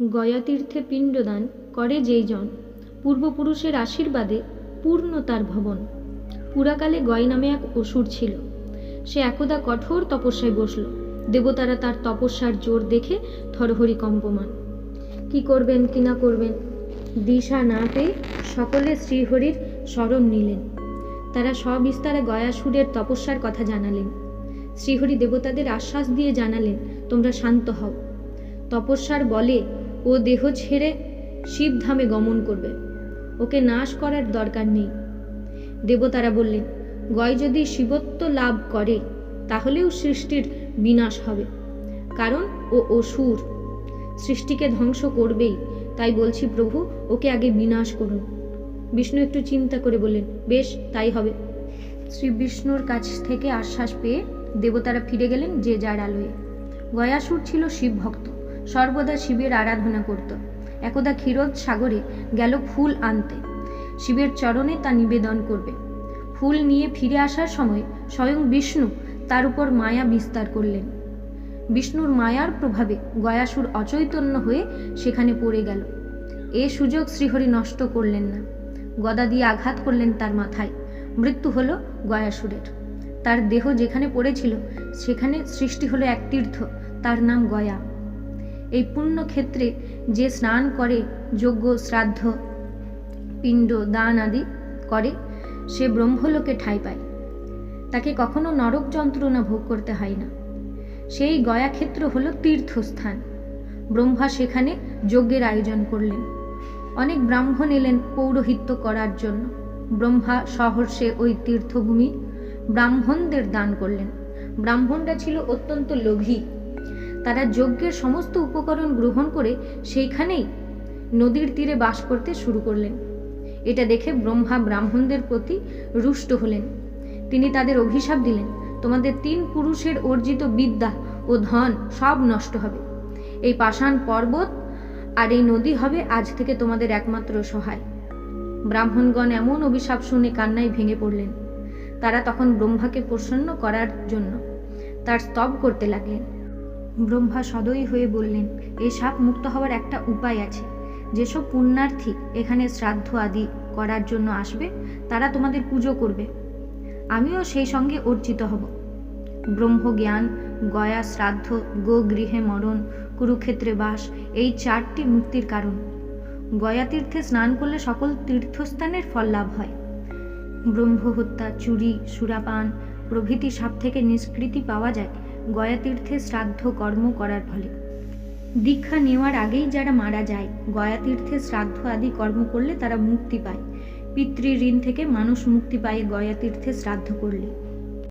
গয়াতীর্থে পিণ্ডদান করে যেই জন, পূর্বপুরুষের আশীর্বাদে পূর্ণ তার ভবন। পুরাকালে গয় নামে এক অসুর ছিল। সে একদা কঠোর তপস্যায় বসল। দেবতারা তার তপস্যার জোর দেখে থরহরি কম্পমান। কি করবেন কি না করবেন? দিশা না পেয়ে সকলে শ্রীহরির স্মরণ নিলেন। তারা সবিস্তারে গয়াসুরের তপস্যার কথা জানালেন। শ্রীহরি দেবতাদের আশ্বাস দিয়ে জানালেন, তোমরা শান্ত হও। তপস্যার বলে ও দেহ ছেড়ে শিবধামে গমন করবে। ওকে নাশ করার দরকার নেই। দেবতারা বললেন, গয় যদি শিবত্ব লাভ করে, তাহলেও সৃষ্টির বিনাশ হবে। কারণ ও অসুর। সৃষ্টিকে ধ্বংস করবেই। তাই বলছি প্রভু, ওকে আগে বিনাশ করুন। বিষ্ণু একটু চিন্তা করে বললেন, বেশ, তাই হবে। শ্রী বিষ্ণুর কাছ থেকে আশ্বাস পেয়ে দেবতারা ফিরে গেলেন যে যার আলোয়। গয়াসুর ছিল শিব ভক্ত সর্বদা শিবের আরাধনা করত। একদা ক্ষীরোদ সাগরে গেল ফুল আনতে। শিবের চরণে তা নিবেদন করবে। ফুল নিয়ে ফিরে আসার সময় স্বয়ং বিষ্ণু তার উপর মায়া বিস্তার করলেন। বিষ্ণুর মায়ার প্রভাবে গয়াসুর অচৈতন্য হয়ে সেখানে পড়ে গেল। এ সুযোগ শ্রীহরি নষ্ট করলেন না। গদা দিয়ে আঘাত করলেন তার মাথায়। মৃত্যু হল গয়াসুরের। তার দেহ যেখানে পড়েছিল, সেখানে সৃষ্টি হলো এক তীর্থ। তার নাম গয়া। এই পুণ্য ক্ষেত্রে যে স্নান করে যজ্ঞ শ্রাদ্ধ, পিণ্ড, দান আদি করে, সে ব্রহ্মলোকে ঠাঁই পায়। তাকে কখনো নরক যন্ত্রণা ভোগ করতে হয় না। সেই গয়াক্ষেত্র হল তীর্থস্থান। ব্রহ্মা সেখানে যজ্ঞের আয়োজন করলেন। অনেক ব্রাহ্মণ এলেন পৌরোহিত্য করার জন্য। ব্রহ্মা সহর্ষে ওই তীর্থভূমি ব্রাহ্মণদের দান করলেন। ব্রাহ্মণরা ছিল অত্যন্ত লোভী। তারা যজ্ঞের সমস্ত উপকরণ গ্রহণ করে সেইখানেই নদীর তীরে বাস করতে শুরু করলেন। এটা দেখে ব্রহ্মা ব্রাহ্মণদের প্রতি রুষ্ট হলেন। তিনি তাদের অভিশাপ দিলেন, তোমাদের তিন পুরুষের অর্জিত বিদ্যা ও ধন সব নষ্ট হবে। এই পাষাণ পর্বত আর এই নদী হবে আজ থেকে তোমাদের একমাত্র সহায়। ব্রাহ্মণগণ এমন অভিশাপ শুনে কান্নায় ভেঙে পড়লেন। তারা তখন ব্রহ্মাকে প্রসন্ন করার জন্য তার স্তব করতে লাগলেন। ব্রহ্মা সদয় হয়ে বললেন এই সাপ মুক্ত হওয়ার একটা উপায় আছে। যেসব পুণ্যার্থী এখানে শ্রাদ্ধ আদি করার জন্য আসবে, তারা তোমাদের পুজো করবে। আমিও সেই সঙ্গে অর্চিত হব। ব্রহ্মজ্ঞান, গয়া, শ্রাদ্ধ গো গৃহে মরণ, কুরুক্ষেত্রে বাস, এই চারটি মুক্তির কারণ। গয়া তীর্থে স্নান করলে সকল তীর্থস্থানের ফল লাভ হয়। ব্রহ্ম হত্যা চুরি, সুরাপান প্রভৃতি সাপ থেকে নিষ্কৃতি পাওয়া যায়। গয়া তীর্থে শ্রাদ্ধ কর্ম করার ফলে। দীক্ষা নেওয়ার আগেই যারা মারা যায়, গয়াতীর্থে শ্রাদ্ধ আদি কর্ম করলে তারা মুক্তি পায়। পিতৃ ঋণ থেকে মানুষ মুক্তি পায় গয়াতীর্থে শ্রাদ্ধ করলে।